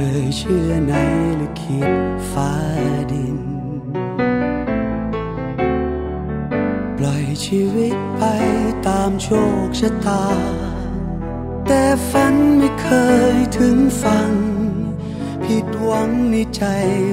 คยเชื่อในลิขิตฟ้าดิน ปล่อยชีวิตไปตามโชคชะตา แต่ฝันไม่เคยถึงฟังผิดหวังในใจ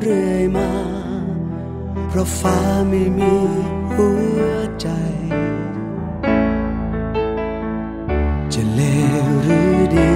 เรื่อยมา เพราะฟ้าไม่มีหัวใจ จะเลวหรือดี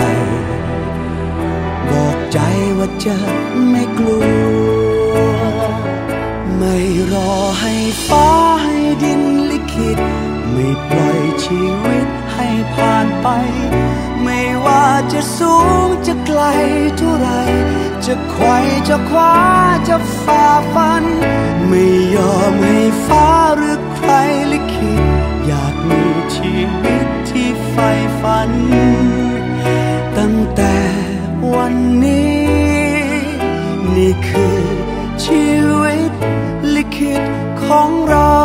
บอ จะไม่กลัว ไม่รอให้ฟ้าให้ดินลิขิต ไม่ปล่อยชีวิตให้ผ่านไป ไม่ว่าจะสูงจะไกลเท่าไร จะไขว่จะคว้าจะฝ่าฟัน ไม่ยอมให้ฟ้าหรือใครลิขิต นี่คือ ชีวิตลิขิตของเรา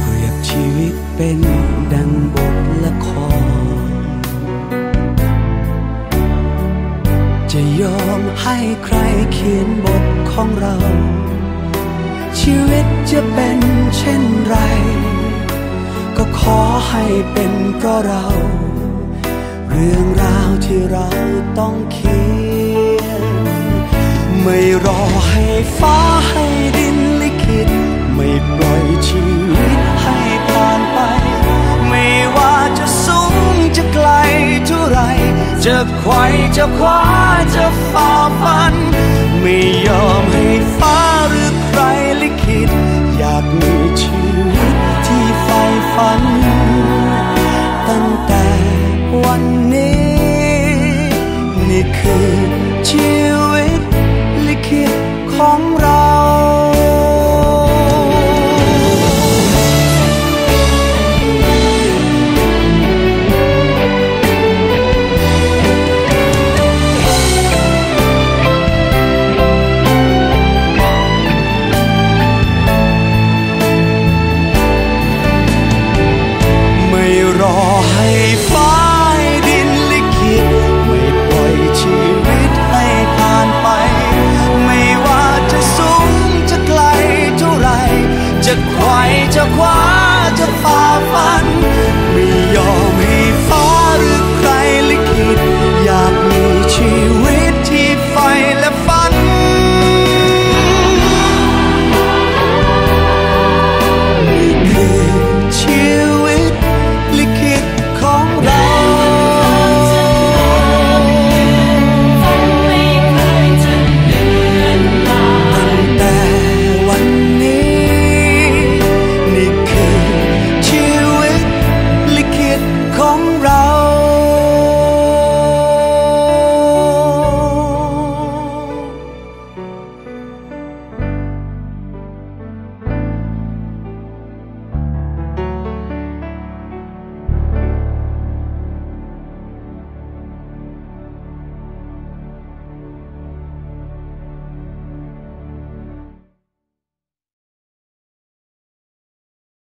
เปรียบชีวิตเป็นดังบทละคร จะยอมให้ใครเขียนบทของเรา ชีวิตจะเป็น ให้เป็นเพราะเรา เรื่องราวที่เราต้องเขียน ไม่รอให้ฟ้าให้ดินลิขิต ไม่ปล่อยชีวิตให้ผ่านไป ไม่ว่าจะสูงจะไกลเท่าไร จะไขว่จะคว้าจะฝ่าฟัน